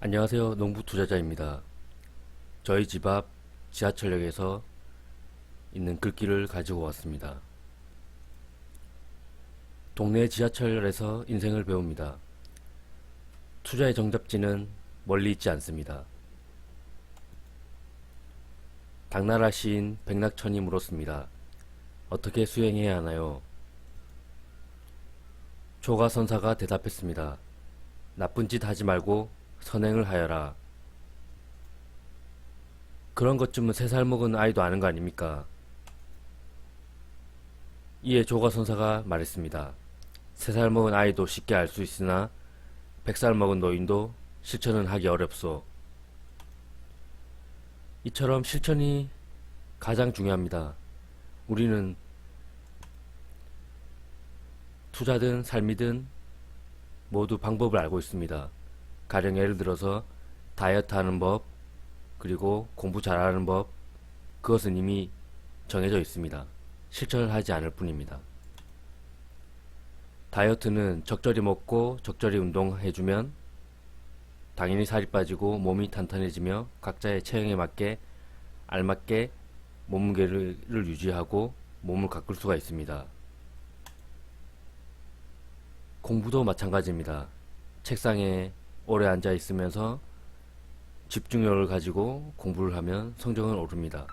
안녕하세요. 농부 투자자입니다. 저희 집 앞 지하철역에서 있는 글귀를 가지고 왔습니다. 동네 지하철에서 인생을 배웁니다. 투자의 정답지는 멀리 있지 않습니다. 당나라 시인 백낙천이 물었습니다. 어떻게 수행해야 하나요? 조가선사가 대답했습니다. 나쁜 짓 하지 말고 선행을 하여라. 그런 것쯤은 세 살 먹은 아이도 아는 거 아닙니까? 이에 조가선사가 말했습니다. 세 살 먹은 아이도 쉽게 알 수 있으나 백 살 먹은 노인도 실천은 하기 어렵소. 이처럼 실천이 가장 중요합니다. 우리는 투자든 삶이든 모두 방법을 알고 있습니다. 가령 예를 들어서 다이어트 하는 법, 그리고 공부 잘하는 법, 그것은 이미 정해져 있습니다. 실천을 하지 않을 뿐입니다. 다이어트는 적절히 먹고 적절히 운동해주면 당연히 살이 빠지고 몸이 탄탄해지며 각자의 체형에 맞게 알맞게 몸무게를 유지하고 몸을 가꿀 수가 있습니다. 공부도 마찬가지입니다. 책상에 오래 앉아 있으면서 집중력을 가지고 공부를 하면 성적은 오릅니다.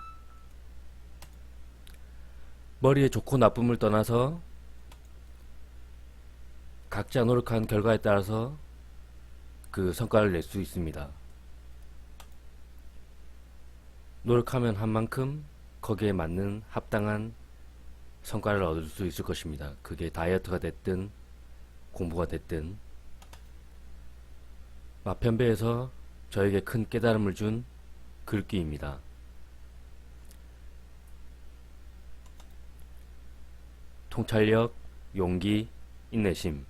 머리의 좋고 나쁨을 떠나서 각자 노력한 결과에 따라서 그 성과를 낼 수 있습니다. 노력하면 한 만큼 거기에 맞는 합당한 성과를 얻을 수 있을 것입니다. 그게 다이어트가 됐든 공부가 됐든 마편배에서 저에게 큰 깨달음을 준 글귀입니다. 통찰력, 용기, 인내심.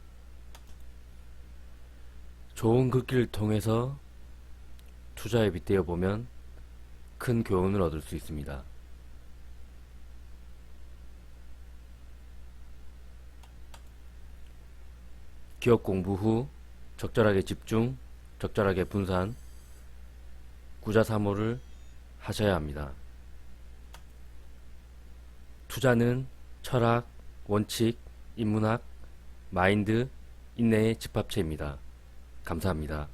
좋은 글귀를 통해서 투자에 빗대어 보면 큰 교훈을 얻을 수 있습니다. 기업 공부 후 적절하게 집중, 적절하게 분산, 구자 사모를 하셔야 합니다. 투자는 철학, 원칙, 인문학, 마인드, 인내의 집합체입니다. 감사합니다.